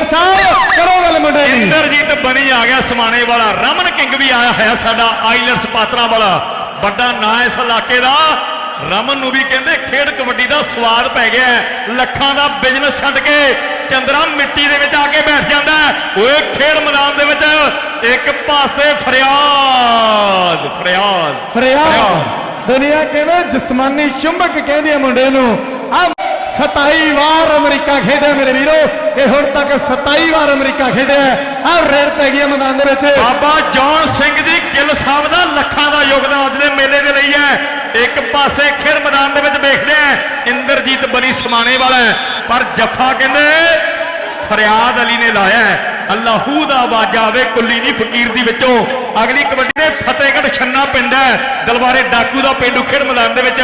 Manager ਸਾਹਿਬ ਕਰੋ ਗੱਲ ਮੁੰਡੇ ਦੀ। ਇੰਦਰਜੀਤ ਬਣੀ ਆ ਗਿਆ ਸਮਾਣੇ ਵਾਲਾ। ਰਮਨ ਕਿੰਗ ਵੀ ਆਇਆ ਹੋਇਆ ਸਾਡਾ ਆਈਲੈਂਡਸ ਪਾਤਰਾ ਵਾਲਾ। ਵੱਡਾ ਨਾਂ ਇਸ ਇਲਾਕੇ ਦਾ। ਰਮਨ ਨੂੰ ਵੀ ਕਹਿੰਦੇ ਖੇਡ ਕਬੱਡੀ ਦਾ ਸਵਾਦ ਪੈ ਗਿਆ। ਲੱਖਾਂ ਦਾ ਬਿਜ਼ਨਸ ਛੱਡ ਕੇ ਚੰਦਰਾ ਮਿੱਟੀ ਦੇ ਵਿੱਚ ਆ ਕੇ ਬੈਠ ਜਾਂਦਾ। ਓਏ ਖੇਡ ਮੈਦਾਨ ਦੇ ਵਿੱਚ ਇੱਕ ਪਾਸੇ ਫਰਿਆਦ ਫਰਿਆਦ ਫਰਿਆਦ। ਦੁਨੀਆ ਕਹਿੰਦੇ ਜਿਸਮਾਨੀ ਚੁੰਬਕ ਕਹਿੰਦੀ ਹੈ ਮੁੰਡੇ ਨੂੰ। 27 ਵਾਰ ਅਮਰੀਕਾ ਖੇਡਿਆ ਮੇਰੇ ਵੀਰੋ। ਇਹ ਹੁਣ ਤੱਕ 27 ਵਾਰ ਅਮਰੀਕਾ ਖੇਡਿਆ ਆ ਰੇਡ ਪੈ ਗਈ ਮੈਦਾਨ ਦੇ ਵਿੱਚ। ਬਾਬਾ ਜੌਨ ਸਿੰਘ ਜੀ ਗਿੱਲ ਸਾਹਿਬ ਦਾ ਲੱਖਾਂ ਦਾ ਯੋਗਦਾਨ ਅੱਜ ਦੇ ਮੇਲੇ ਦੇ ਲਈ ਹੈ। ਇੱਕ ਪਾਸੇ ਖੇਡ ਮੈਦਾਨ ਦੇ ਵਿੱਚ ਵੇਖਦੇ ਆ ਇੰਦਰਜੀਤ ਬਣੀ ਸਮਾਣੇ ਵਾਲਾ ਪਰ ਜੱਫਾ ਕਹਿੰਦੇ ਫਰਿਆਦ ਅਲੀ ਨੇ ਲਾਇਆ ਹੈ। ਅੱਲਾਹੂ ਦਾ ਆਵਾਜ਼ਾ ਆਵੇ ਕੁੱਲੀ ਦੀ ਫਕੀਰ ਦੀ ਵਿੱਚੋਂ। ਅਗਲੀ ਕਬੱਡੀ ਛੰਨਾ ਪਿੰਡ ਹੈ। ਦਲਬਾਰੇ ਡਾਕੂ ਦਾ ਪਿੰਡੂ ਖੇਡ ਮੈਦਾਨ ਦੇ ਵਿੱਚ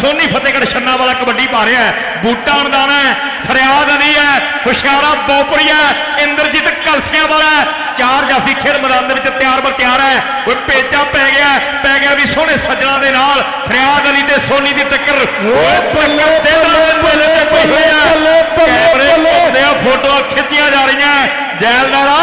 ਸੋਨੀ ਫਤਿਹਗੜ੍ਹ ਛੰਨਾ ਵਾਲਾ ਕਬੱਡੀ ਪਾ ਰਿਹਾ ਹੈ। ਬੂਟਾ ਅਨਦਾਨ ਹੈ। ਫਰਿਆਦ ਅਲੀ ਹੈ। ਹੁਸ਼ਿਆਰਾ ਬੋਪਰੀ ਹੈ। ਇੰਦਰਜੀਤ ਕਲਸੀਆਂ ਵਾਲਾ। ਚਾਰ ਜਾਫੀ ਖੇਡ ਮੈਦਾਨ ਦੇ ਵਿੱਚ ਤਿਆਰ ਬਰ ਤਿਆਰ ਹੈ। ਉਹ ਪੇਚਾ ਪੈ ਗਿਆ ਪੈ ਗਿਆ ਵੀ ਸੋਹਣੇ ਸੱਜਣਾ ਦੇ ਨਾਲ ਫਰਿਆਦ ਅਲੀ ਤੇ ਸੋਨੀ ਦੀ ਟੱਕਰ। ਓਏ ਦੇ ਨਾਲ ਪਈ ਹੈ ਕੈਮਰੇ ਆ ਫੋਟੋਆਂ ਖਿੱਚੀਆਂ ਜਾ ਰਹੀਆਂ ਜੈਲਦਾਰਾ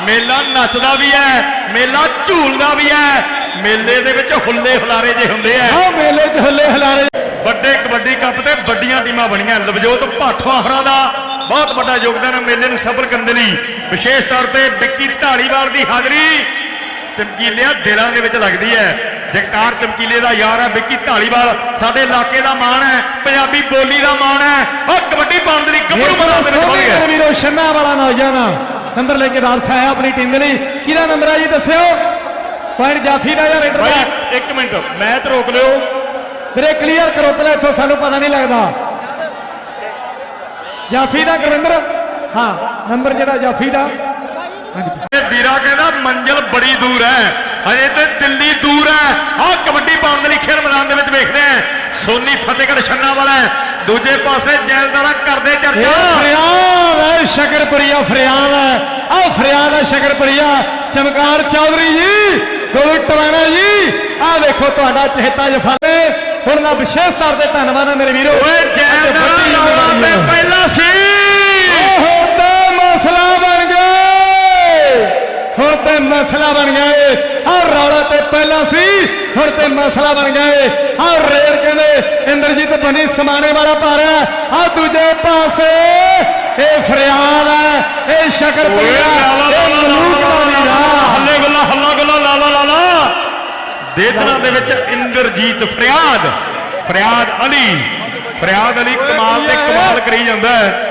ਮੇਲਾ ਨੱਚਦਾ ਵੀ ਹੈ। ਮੇਲਾ ਝੂਲਦਾ ਵੀ ਹੈ। ਮੇਲੇ ਦੇ ਵਿੱਚ ਹੁੱਲੇ ਹੁਲਾਰੇ ਜੇ ਹੁੰਦੇ ਆ। ਆ ਮੇਲੇ 'ਚ ਹੱਲੇ ਹਲਾਰੇ ਵੱਡੇ ਕਬੱਡੀ ਕੱਪ ਤੇ ਵੱਡੀਆਂ ਟੀਮਾਂ ਬਣੀਆਂ। ਲਵਜੋਤ ਭਾਠਵਾਹਰਾ ਦਾ ਬਹੁਤ ਵੱਡਾ ਯੋਗਦਾਨ ਹੈ ਮੇਲੇ ਨੂੰ ਸਫਲ ਕਰਨ ਦੇ ਲਈ। ਵਿਸ਼ੇਸ਼ ਤੌਰ ਤੇ ਵਿੱਕੀ ਢਾਲੀਵਾਲ ਦੀ ਹਾਜ਼ਰੀ ਚਮਕੀਲਿਆਂ ਦਿਲਾਂ ਦੇ ਵਿੱਚ ਲੱਗਦੀ ਹੈ। ਜਗਤਾਰ ਚਮਕੀਲੇ ਦਾ ਯਾਰ ਹੈ ਵਿੱਕੀ ਢਾਲੀਵਾਲ ਸਾਡੇ ਇਲਾਕੇ ਦਾ ਮਾਣ ਹੈ ਪੰਜਾਬੀ ਬੋਲੀ ਦਾ ਮਾਣ ਹੈ। ਉਹ ਕਬੱਡੀ ਪਾਉਣ ਦੇ ਲਈ ਗੱਭਰੂ ਮੈਦਾਨ ਦੇ ਵਿੱਚ ਪਹੁੰਚ ਗਿਆ ਵੀਰੋ ਛੰਨਾ ਵਾਲਾ ਨੌਜਵਾਨ ਨੰਬਰ ਲੈ ਕੇ ਵਾਪਸ ਆਇਆ ਆਪਣੀ ਟੀਮ ਦੇ ਲਈ। ਕਿਹਦਾ ਨੰਬਰ ਆ ਜੀ ਦੱਸਿਓ। ਪੁਆਇੰਟ ਜਾਫੀ ਦਾ ਜਾਂ ਰੇਡਰ ਦਾ। ਭਾਈ ਇੱਕ ਮਿੰਟ ਮੈਚ ਰੋਕ ਲਿਓ। ਵੀਰੇ ਕਲੀਅਰ ਕਰੋ ਪਹਿਲਾਂ ਇੱਥੋਂ ਸਾਨੂੰ ਪਤਾ ਨਹੀਂ ਲੱਗਦਾ। ਜਾਫੀ ਦਾ ਗੁਰਵਿੰਦਰ? ਹਾਂ ਨੰਬਰ ਜਿਹੜਾ ਜਾਫੀ ਦਾ ਇਹ ਵੀਰਾ ਕਹਿੰਦਾ ਮੰਜ਼ਲ ਬੜੀ ਦੂਰ ਹੈ। ਹਜੇ ਤੇ ਦਿੱਲੀ ਦੂਰ ਹੈ। ਆਹ ਕਬੱਡੀ ਪਾਉਣ ਦੇ ਲਈ ਖੇਡ ਮੈਦਾਨ ਦੇ ਵਿੱਚ ਵੇਖਦੇ ਆ ਸੋਨੀ ਫਤਿਹਗੜ੍ਹ ਛੰਨਾ ਵਾਲਾ ਹੈ। ਦੂਜੇ ਪਾਸੇ ਜੈਲਦਾਰਾ ਕਰਦੇ ਇਹ ਚਰਚਾ ਫਰਿਆਦ ਹੈ ਸ਼ਕਰਪੁਰੀਆ ਫਰਿਆਦ ਹੈ। ਆ ਫਰਿਆਦ ਹੈ ਸ਼ਕਰਪੁਰੀਆ। ਚਮਕਾਰ ਚੌਧਰੀ ਜੀ। ਗੋਲੂ ਟਵਾਣਾ ਜੀ। ਆ ਵੇਖੋ ਤੁਹਾਡਾ ਚਹੇਤਾ ਜਫਾਲੇ ਹੁਣ ਦਾ ਵਿਸ਼ੇਸ਼ ਤੌਰ ਤੇ ਧੰਨਵਾਦ ਹੈ ਮੇਰੇ ਵੀਰੋ। ਓਏ ਜੈਲਦਾਰਾ ਲਾਉਣਾ ਤੇ ਪਹਿਲਾ ਸੀ। ਹੁਣ ਤੇ ਮਸਲਾ ਬਣ ਗਏ। ਹੁਣ ਤੇ ਮਸਲਾ ਬਣ ਗਏ। ਆ ਰੌਲਾ ਤੇ ਪਹਿਲਾਂ ਸੀ ਹੁਣ ਤੇ ਮਸਲਾ ਬਣ ਗਏ। ਆ ਰੇਡ ਕਹਿੰਦੇ ਇੰਦਰਜੀਤ ਬਣੀ ਸਮਾਣੇ ਵਾਲਾ ਪਾ ਰਿਹਾ ਆ ਦੂਜੇ ਪਾਸੇ ਇਹ ਫਰਿਆਦ ਹੈ ਇਹ ਲਾਲਾ ਮਲੂਕ ਦਾ ਵੀਰਾ। ਹੱਲੇ ਗੁੱਲਾ ਹੱਲਾ ਗੁੱਲਾ ਲਾਲਾ ਲਾਲਾ ਦੇਦਨਾ ਦੇ ਵਿੱਚ ਇੰਦਰਜੀਤ ਫਰਿਆਦ ਫਰਿਆਦ ਅਲੀ ਫਰਿਆਦ ਅਲੀ ਕਮਾਲ ਤੇ ਕਮਾਲ ਕਰੀ ਜਾਂਦਾ ਹੈ।